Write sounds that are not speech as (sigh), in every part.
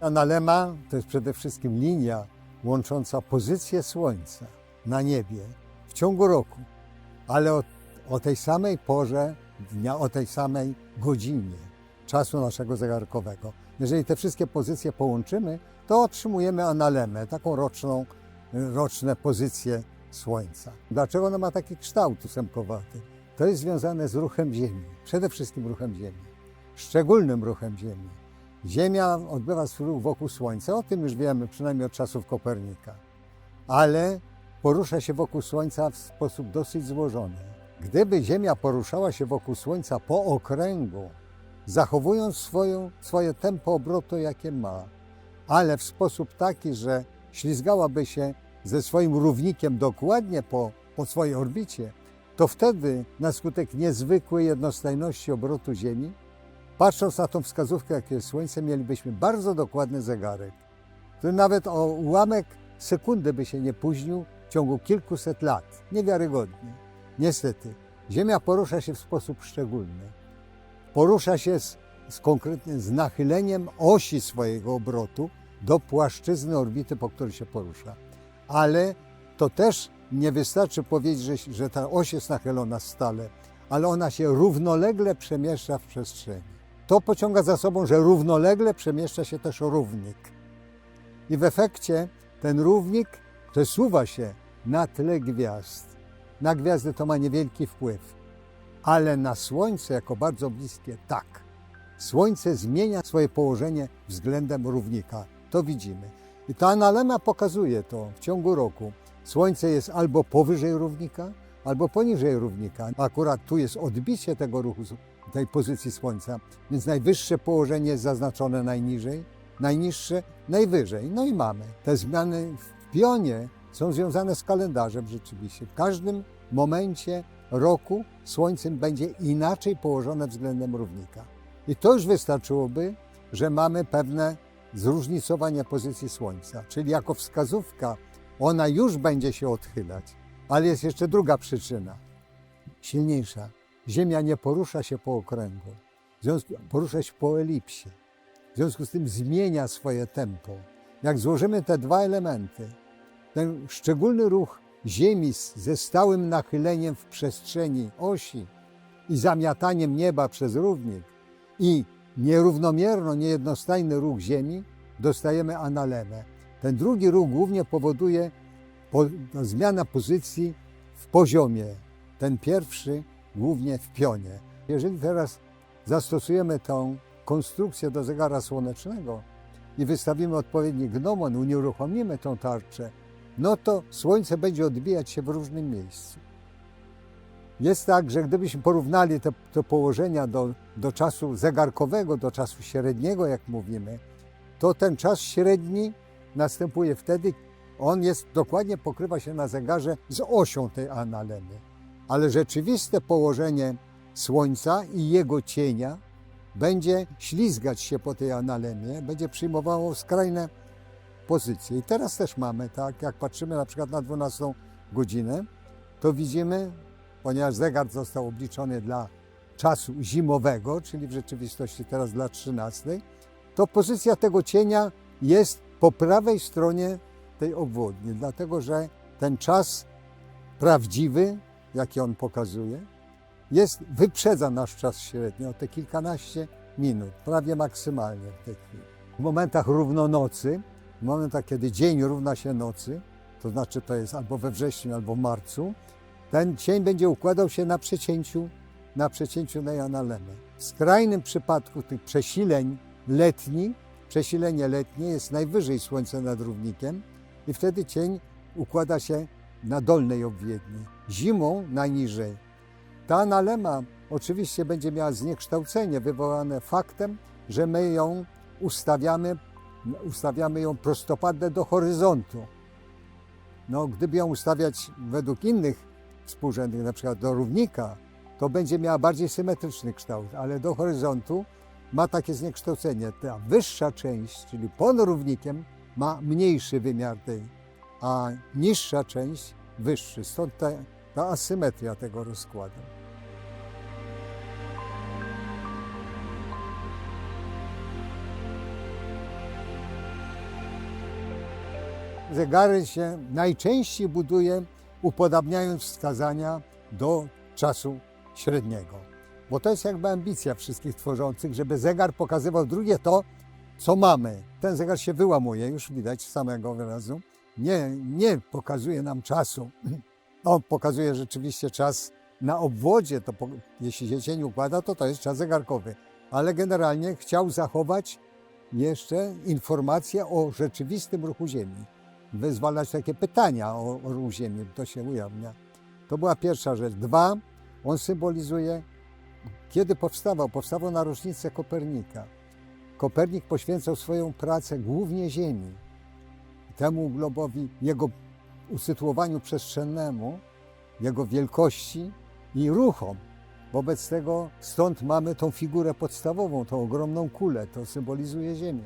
Analema to jest przede wszystkim linia łącząca pozycję Słońca na niebie w ciągu roku, ale o, o tej samej porze dnia, o tej samej godzinie czasu naszego zegarkowego. Jeżeli te wszystkie pozycje połączymy, to otrzymujemy analemę, taką roczną, roczne pozycje Słońca. Dlaczego ona ma taki kształt ósemkowaty? To jest związane z ruchem Ziemi, przede wszystkim ruchem Ziemi, szczególnym ruchem Ziemi. Ziemia odbywa swój ruch wokół Słońca, o tym już wiemy przynajmniej od czasów Kopernika, ale porusza się wokół Słońca w sposób dosyć złożony. Gdyby Ziemia poruszała się wokół Słońca po okręgu, zachowując swoją, swoje tempo obrotu, jakie ma, ale w sposób taki, że ślizgałaby się ze swoim równikiem dokładnie po, po swojej orbicie, to wtedy na skutek niezwykłej jednostajności obrotu Ziemi, patrząc na tą wskazówkę, jakie jest Słońce, mielibyśmy bardzo dokładny zegarek, który nawet o ułamek sekundy by się nie późnił w ciągu kilkuset lat. Niewiarygodnie. Niestety, Ziemia porusza się w sposób szczególny. Porusza się z, z konkretnym z nachyleniem osi swojego obrotu do płaszczyzny orbity, po której się porusza. Ale to też nie wystarczy powiedzieć, że, że ta oś jest nachylona stale, ale ona się równolegle przemieszcza w przestrzeni. To pociąga za sobą, że równolegle przemieszcza się też równik. I w efekcie ten równik przesuwa się na tle gwiazd. Na gwiazdy to ma niewielki wpływ, ale na Słońce jako bardzo bliskie tak. Słońce zmienia swoje położenie względem równika. To widzimy. I ta analema pokazuje to w ciągu roku. Słońce jest albo powyżej równika, albo poniżej równika. Akurat tu jest odbicie tego ruchu, tej pozycji Słońca, więc najwyższe położenie jest zaznaczone najniżej, najniższe najwyżej. No i mamy. Te zmiany w pionie są związane z kalendarzem rzeczywiście. W każdym momencie roku Słońce będzie inaczej położone względem równika. I to już wystarczyłoby, że mamy pewne zróżnicowanie pozycji Słońca, czyli jako wskazówka ona już będzie się odchylać. Ale jest jeszcze druga przyczyna, silniejsza. Ziemia nie porusza się po okręgu, porusza się po elipsie. W związku z tym zmienia swoje tempo. Jak złożymy te dwa elementy, ten szczególny ruch Ziemi ze stałym nachyleniem w przestrzeni osi i zamiataniem nieba przez równik i nierównomierno, niejednostajny ruch Ziemi, dostajemy analemę. Ten drugi ruch głównie powoduje po, zmiana pozycji w poziomie. Ten pierwszy głównie w pionie. Jeżeli teraz zastosujemy tą konstrukcję do zegara słonecznego i wystawimy odpowiedni gnomon, unieruchomimy tą tarczę, no to Słońce będzie odbijać się w różnym miejscu. Jest tak, że gdybyśmy porównali te, te położenia do, do czasu zegarkowego, do czasu średniego, jak mówimy, to ten czas średni następuje wtedy, on jest dokładnie pokrywa się na zegarze z osią tej analemy. Ale rzeczywiste położenie Słońca i jego cienia będzie ślizgać się po tej analemie, będzie przyjmowało skrajne pozycje. I teraz też mamy, tak, jak patrzymy na przykład na 12 godzinę, to widzimy, ponieważ zegar został obliczony dla czasu zimowego, czyli w rzeczywistości teraz dla 13, to pozycja tego cienia jest po prawej stronie tej obwodni, dlatego że ten czas prawdziwy, jaki on pokazuje, jest, wyprzedza nasz czas średni o te kilkanaście minut, prawie maksymalnie w tej chwili. W momentach równonocy, w momentach, kiedy dzień równa się nocy, to znaczy to jest albo we wrześniu, albo w marcu, ten cień będzie układał się na przecięciu, na przecięciu na analemę. W skrajnym przypadku tych przesileń letni, przesilenie letnie jest najwyżej Słońca nad równikiem i wtedy cień układa się na dolnej obwiedni. Zimą najniżej. Ta analema oczywiście będzie miała zniekształcenie wywołane faktem, że my ją ustawiamy, ustawiamy ją prostopadle do horyzontu. No, gdyby ją ustawiać według innych współrzędnych, na przykład do równika, to będzie miała bardziej symetryczny kształt, ale do horyzontu ma takie zniekształcenie. Ta wyższa część, czyli pod równikiem, ma mniejszy wymiar tej, a niższa część wyższy. Stąd ta, ta asymetria tego rozkładu. zegary się najczęściej buduje, upodabniając wskazania do czasu średniego. Bo to jest jakby ambicja wszystkich tworzących, żeby zegar pokazywał drugie to, co mamy. Ten zegar się wyłamuje, już widać samego wyrazu. Nie, nie pokazuje nam czasu. (clears throat) On pokazuje rzeczywiście czas na obwodzie, to po, jeśli się cień układa, to to jest czas zegarkowy. Ale generalnie chciał zachować jeszcze informacje o rzeczywistym ruchu Ziemi. Wyzwalać takie pytania o, o ruch Ziemi, to się ujawnia. To była pierwsza rzecz. Dwa, on symbolizuje, kiedy powstawał. Powstawał na rocznicę Kopernika. Kopernik poświęcał swoją pracę głównie Ziemi, temu globowi, jego usytuowaniu przestrzennemu, jego wielkości i ruchom. Wobec tego stąd mamy tą figurę podstawową, tą ogromną kulę, to symbolizuje Ziemię.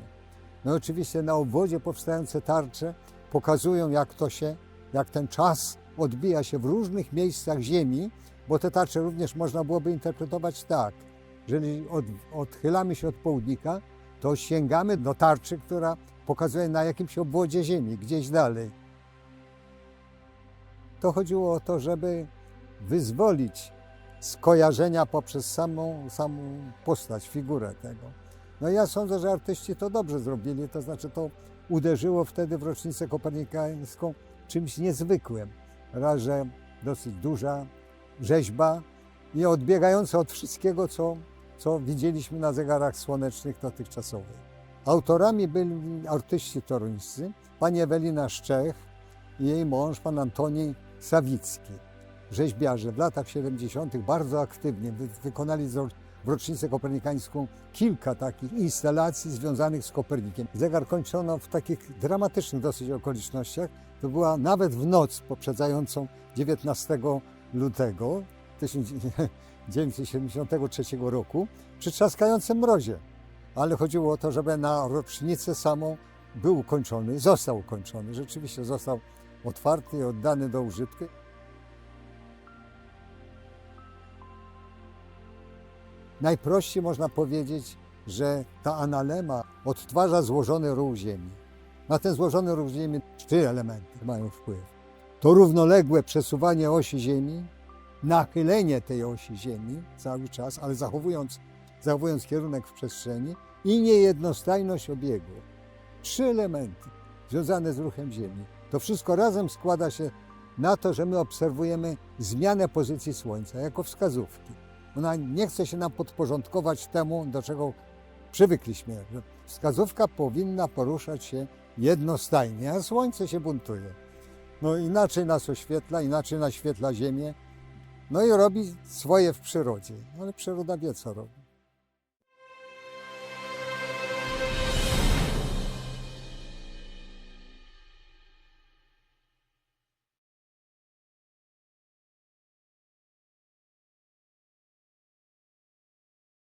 No i oczywiście na obwodzie powstające tarcze pokazują, jak to się, jak ten czas odbija się w różnych miejscach Ziemi, bo te tarcze również można byłoby interpretować tak. Jeżeli od, odchylamy się od południka, to sięgamy do tarczy, która pokazuje na jakimś obwodzie Ziemi, gdzieś dalej. To chodziło o to, żeby wyzwolić z kojarzenia poprzez samą, samą postać, figurę tego. No ja sądzę, że artyści to dobrze zrobili, to znaczy to uderzyło wtedy w rocznicę kopernikańską czymś niezwykłym. Raz, że dosyć duża rzeźba i odbiegająca od wszystkiego, co, co widzieliśmy na zegarach słonecznych dotychczasowych. Autorami byli artyści toruńscy, pani Ewelina Szczech i jej mąż, pan Antoni Sawicki. Rzeźbiarze w latach 70. bardzo aktywnie wy- wykonali w rocznicę kopernikańską kilka takich instalacji związanych z Kopernikiem. Zegar kończono w takich dramatycznych dosyć okolicznościach. To była nawet w noc poprzedzającą 19 lutego 1973 (laughs) roku przy trzaskającym mrozie. Ale chodziło o to, żeby na rocznicę samą był ukończony, został ukończony. Rzeczywiście został otwarty i oddany do użytku. Najprościej można powiedzieć, że ta analema odtwarza złożony ruch Ziemi. Na ten złożony ruch Ziemi trzy elementy mają wpływ. To równoległe przesuwanie osi Ziemi, nachylenie tej osi Ziemi cały czas, ale zachowując, zachowując kierunek w przestrzeni i niejednostajność obiegu. Trzy elementy związane z ruchem Ziemi. To wszystko razem składa się na to, że my obserwujemy zmianę pozycji Słońca jako wskazówki. Ona nie chce się nam podporządkować temu, do czego przywykliśmy. Wskazówka powinna poruszać się jednostajnie, a Słońce się buntuje. No inaczej nas oświetla, inaczej naświetla Ziemię, no i robi swoje w przyrodzie. Ale przyroda wie, co robi.